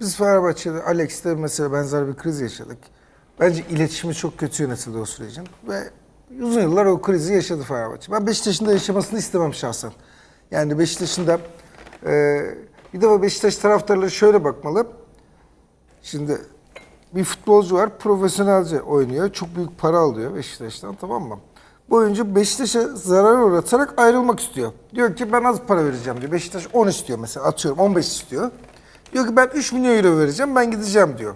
Biz Fenerbahçe'de Alex'te mesela benzer bir kriz yaşadık. Bence iletişimi çok kötü yönetildi o sürecin. Ve uzun yıllar o krizi yaşadı Fenerbahçe. Ben Beşiktaş'ın da yaşamasını istemem şahsen. Yani Beşiktaş'ın da e, bir defa Beşiktaş taraftarları şöyle bakmalı. Şimdi bir futbolcu var profesyonelce oynuyor. Çok büyük para alıyor Beşiktaş'tan tamam mı? Bu oyuncu Beşiktaş'a zarar uğratarak ayrılmak istiyor. Diyor ki ben az para vereceğim diyor. Beşiktaş 10 istiyor mesela atıyorum 15 istiyor. Diyor ki ben 3 milyon euro vereceğim ben gideceğim diyor.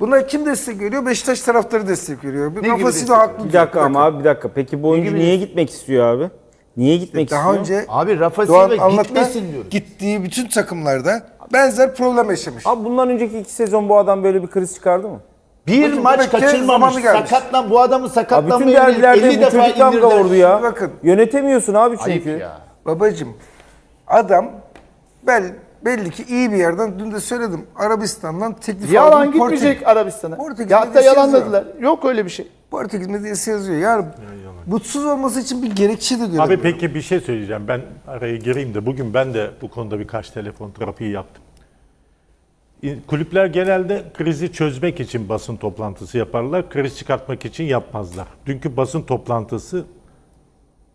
Buna kim destek veriyor? Beşiktaş taraftarı destek veriyor. Bir Ne destek Silva haklı Bir dakika ama abi bir dakika. Peki bu oyuncu niye gitmek istiyor abi? Niye gitmek Daha istiyor? önce Abi Rafa Silva gitmesin diyoruz. gittiği bütün takımlarda benzer problem yaşamış. Abi bundan önceki iki sezon bu adam böyle bir kriz çıkardı mı? Bir Bakın maç kaçırmamış. Sakatlan bu adamın Abi sakatlanma bütün derbilerde 50 bu defa çocuk damga vurdu ya. Bakın. Yönetemiyorsun abi çünkü. Ayıp ya. Babacım adam bel, belli ki iyi bir yerden dün de söyledim Arabistan'dan teklif Yalan aldım. gitmeyecek Arabistan'a. Portekiz Ya hatta medyası yalanladılar. Yok öyle bir şey. Portekiz medyası yazıyor. Yani mutsuz olması için bir gerekçe de göremiyorum. Abi peki bir şey söyleyeceğim. Ben araya gireyim de bugün ben de bu konuda birkaç telefon trafiği yaptım. İ- Kulüpler genelde krizi çözmek için basın toplantısı yaparlar. Kriz çıkartmak için yapmazlar. Dünkü basın toplantısı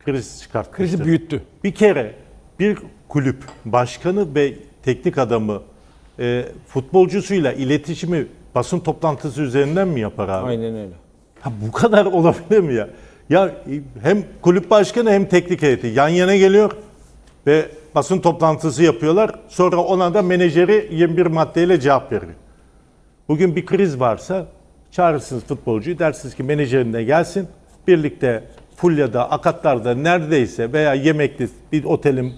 kriz çıkartmıştır. Krizi büyüttü. Bir kere bir kulüp başkanı ve teknik adamı e, futbolcusuyla iletişimi basın toplantısı üzerinden mi yapar abi? Aynen öyle. Ha bu kadar olabilir mi ya? Ya e, hem kulüp başkanı hem teknik heyeti yan yana geliyor ve basın toplantısı yapıyorlar. Sonra ona da menajeri 21 maddeyle cevap veriyor. Bugün bir kriz varsa çağırırsınız futbolcuyu dersiniz ki menajerine gelsin. Birlikte Fulya'da, Akatlar'da neredeyse veya yemekli bir otelin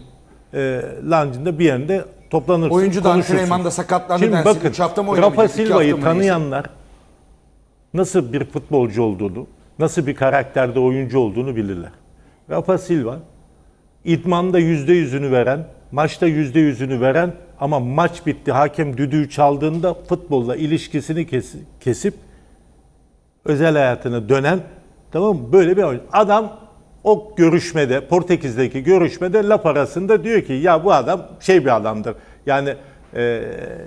e, lounge'ında bir yerinde toplanırsınız. Oyuncu da konuşursunuz. antrenmanda sakatlandı Şimdi bakın Üç hafta mı oynamayacak? Rafa İki hafta Silva'yı mı oynayacak? tanıyanlar nasıl bir futbolcu olduğunu, nasıl bir karakterde oyuncu olduğunu bilirler. Rafa Silva idmanda yüzde yüzünü veren, maçta yüzde yüzünü veren ama maç bitti hakem düdüğü çaldığında futbolla ilişkisini kes- kesip özel hayatına dönen tamam mı? Böyle bir oyuncu. Adam o görüşmede, Portekiz'deki görüşmede laf arasında diyor ki ya bu adam şey bir adamdır. Yani e,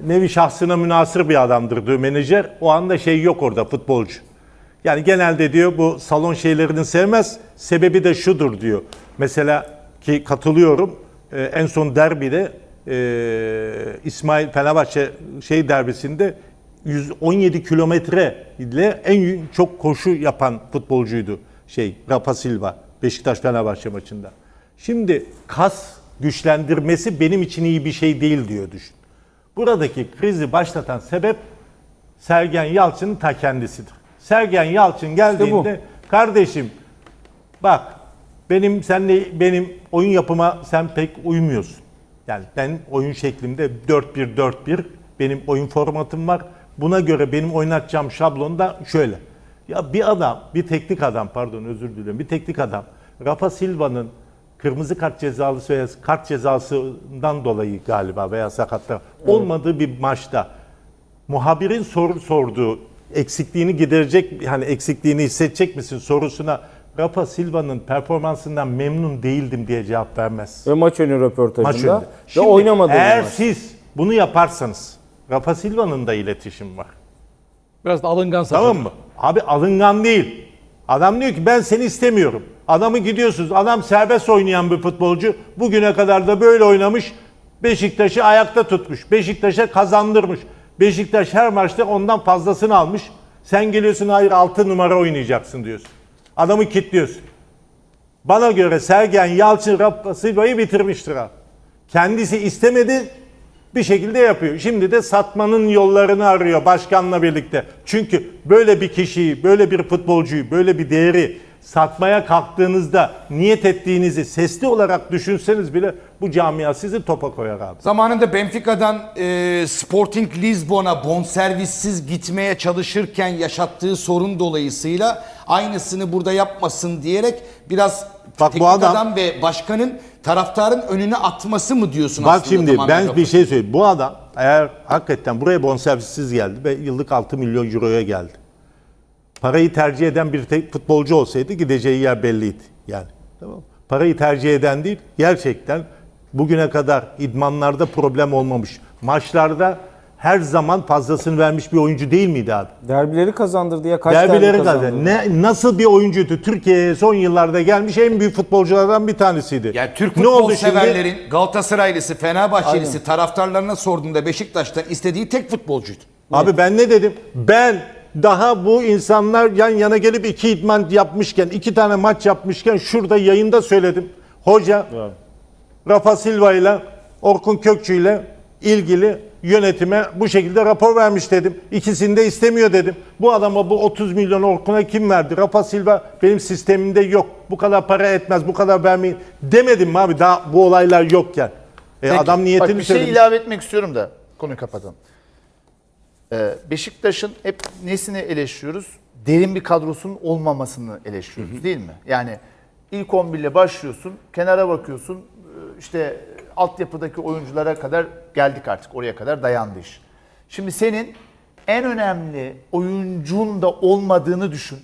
nevi şahsına münasır bir adamdır diyor menajer. O anda şey yok orada futbolcu. Yani genelde diyor bu salon şeylerini sevmez. Sebebi de şudur diyor. Mesela ki katılıyorum. e, en son derbide e, İsmail Fenerbahçe şey derbisinde 117 kilometre ile en çok koşu yapan futbolcuydu şey Rafa Silva Beşiktaş Fenerbahçe maçında. Şimdi kas güçlendirmesi benim için iyi bir şey değil diyor düşün. Buradaki krizi başlatan sebep Sergen Yalçın'ın ta kendisidir. Sergen Yalçın geldiğinde kardeşim bak benim senle benim oyun yapıma sen pek uymuyorsun. Yani ben oyun şeklimde 4-1-4-1 benim oyun formatım var. Buna göre benim oynatacağım şablon da şöyle. Ya bir adam, bir teknik adam pardon özür dilerim. Bir teknik adam Rafa Silva'nın kırmızı kart cezalısı veya kart cezasından dolayı galiba veya sakatlık olmadığı bir maçta muhabirin soru sorduğu eksikliğini giderecek hani eksikliğini hissedecek misin sorusuna Rafa Silva'nın performansından memnun değildim diye cevap vermez. Ve maç önü Maç röportajında önünde. ve Şimdi oynamadı bu eğer maç. siz bunu yaparsanız Rafa Silva'nın da iletişim var. Biraz da alıngan sakın. Tamam mı? Abi alıngan değil. Adam diyor ki ben seni istemiyorum. Adamı gidiyorsunuz. Adam serbest oynayan bir futbolcu. Bugüne kadar da böyle oynamış. Beşiktaş'ı ayakta tutmuş. Beşiktaş'a kazandırmış. Beşiktaş her maçta ondan fazlasını almış. Sen geliyorsun hayır 6 numara oynayacaksın diyorsun. Adamı kilitliyorsun. Bana göre Sergen Yalçın Silva'yı bitirmiştir abi. Kendisi istemedi bir şekilde yapıyor. Şimdi de satmanın yollarını arıyor başkanla birlikte. Çünkü böyle bir kişiyi, böyle bir futbolcuyu, böyle bir değeri satmaya kalktığınızda niyet ettiğinizi sesli olarak düşünseniz bile bu camia sizi topa koyar abi. Zamanında Benfica'dan e, Sporting Lisbon'a bonservissiz gitmeye çalışırken yaşattığı sorun dolayısıyla aynısını burada yapmasın diyerek biraz Bak bu teknik adam- adam ve başkanın taraftarın önüne atması mı diyorsun Bak aslında? şimdi tamamen ben bir şey söyleyeyim. Bu adam eğer hakikaten buraya bonservissiz geldi ve yıllık 6 milyon euroya geldi. Parayı tercih eden bir tek futbolcu olsaydı gideceği yer belliydi. Yani tamam mı? Parayı tercih eden değil, gerçekten bugüne kadar idmanlarda problem olmamış. Maçlarda her zaman fazlasını vermiş bir oyuncu değil miydi abi? Derbileri kazandırdı ya. Kaç Derbileri derbi kazandı. Ne, nasıl bir oyuncuydu? Türkiye'ye son yıllarda gelmiş en büyük futbolculardan bir tanesiydi. Yani Türk ne futbol oldu şimdi? severlerin Galatasaraylısı, Fenerbahçelisi taraftarlarına sorduğunda Beşiktaş'tan istediği tek futbolcuydu. Abi ben ne dedim? Ben daha bu insanlar yan yana gelip iki idman yapmışken, iki tane maç yapmışken şurada yayında söyledim. Hoca Rafa Silva ile Orkun Kökçü ile ilgili yönetime bu şekilde rapor vermiş dedim. İkisini de istemiyor dedim. Bu adama bu 30 milyon Orkun'a kim verdi? Rafa Silva benim sistemimde yok. Bu kadar para etmez, bu kadar vermeyin demedim mi abi daha bu olaylar yokken. E, Peki, adam niyetini bak bir şey söylemiş. ilave etmek istiyorum da konuyu kapatalım. Ee, Beşiktaş'ın hep nesini eleştiriyoruz? Derin bir kadrosunun olmamasını eleştiriyoruz değil mi? Yani ilk 11 ile başlıyorsun, kenara bakıyorsun, e, işte altyapıdaki oyunculara kadar geldik artık, oraya kadar dayandı iş. Şimdi senin en önemli oyuncun da olmadığını düşün.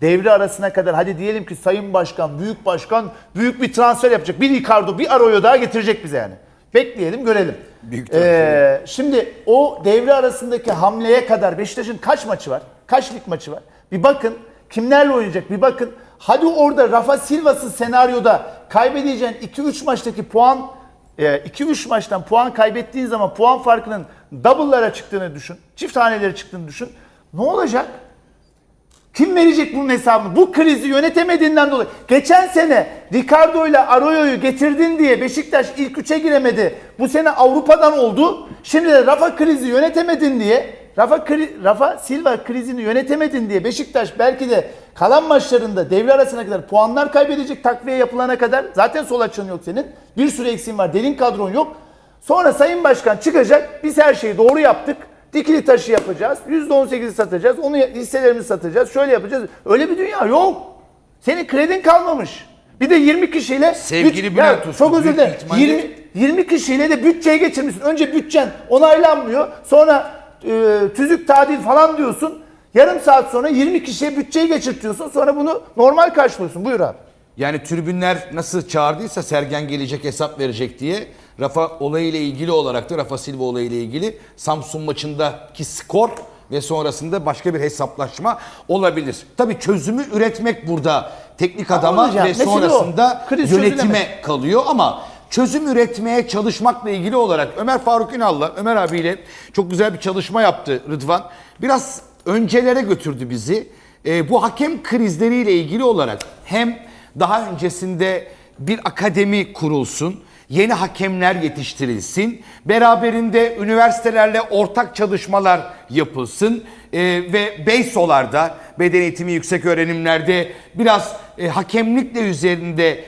Devre arasına kadar hadi diyelim ki Sayın Başkan, Büyük Başkan büyük bir transfer yapacak. Bir Ricardo, bir Arroyo daha getirecek bize yani. Bekleyelim, görelim. Büyük Ee, şimdi o devre arasındaki hamleye kadar Beşiktaş'ın kaç maçı var? Kaç lig maçı var? Bir bakın kimlerle oynayacak bir bakın. Hadi orada Rafa Silva'sız senaryoda kaybedeceğin 2-3 maçtaki puan 2-3 maçtan puan kaybettiğin zaman puan farkının double'lara çıktığını düşün. Çift hanelere çıktığını düşün. Ne olacak? Kim verecek bunun hesabını? Bu krizi yönetemediğinden dolayı. Geçen sene Ricardo ile Arroyo'yu getirdin diye Beşiktaş ilk üçe giremedi. Bu sene Avrupa'dan oldu. Şimdi de Rafa krizi yönetemedin diye Rafa, kri- Rafa Silva krizini yönetemedin diye Beşiktaş belki de kalan maçlarında devre arasına kadar puanlar kaybedecek takviye yapılana kadar. Zaten sol açığın yok senin. Bir sürü eksiğin var. Derin kadron yok. Sonra Sayın Başkan çıkacak. Biz her şeyi doğru yaptık. Dikili taşı yapacağız. %18'i satacağız. Onu hisselerimizi satacağız. Şöyle yapacağız. Öyle bir dünya yok. Senin kredin kalmamış. Bir de 20 kişiyle Sevgili büt- Bülent Usta, Çok özür dilerim. ihtimalle- 20, 20 kişiyle de bütçeye geçirmişsin. Önce bütçen onaylanmıyor. Sonra e, tüzük tadil falan diyorsun. Yarım saat sonra 20 kişiye bütçeyi geçirtiyorsun. Sonra bunu normal karşılıyorsun. Buyur abi. Yani tribünler nasıl çağırdıysa Sergen gelecek hesap verecek diye Rafa olayıyla ilgili olarak da Rafa Silva olayıyla ilgili Samsun maçındaki skor ve sonrasında başka bir hesaplaşma olabilir. Tabii çözümü üretmek burada teknik adama olacak. ve o. sonrasında Kriz yönetime çözülemez. kalıyor ama çözüm üretmeye çalışmakla ilgili olarak Ömer Faruk Ünal'la Ömer abiyle çok güzel bir çalışma yaptı Rıdvan. Biraz öncelere götürdü bizi. Ee, bu hakem krizleriyle ilgili olarak hem daha öncesinde bir akademi kurulsun, yeni hakemler yetiştirilsin, beraberinde üniversitelerle ortak çalışmalar yapılsın ee, ve BEYSO'larda, beden eğitimi yüksek öğrenimlerde biraz e, hakemlikle üzerinde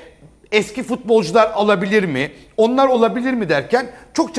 eski futbolcular alabilir mi? Onlar olabilir mi derken çok çalış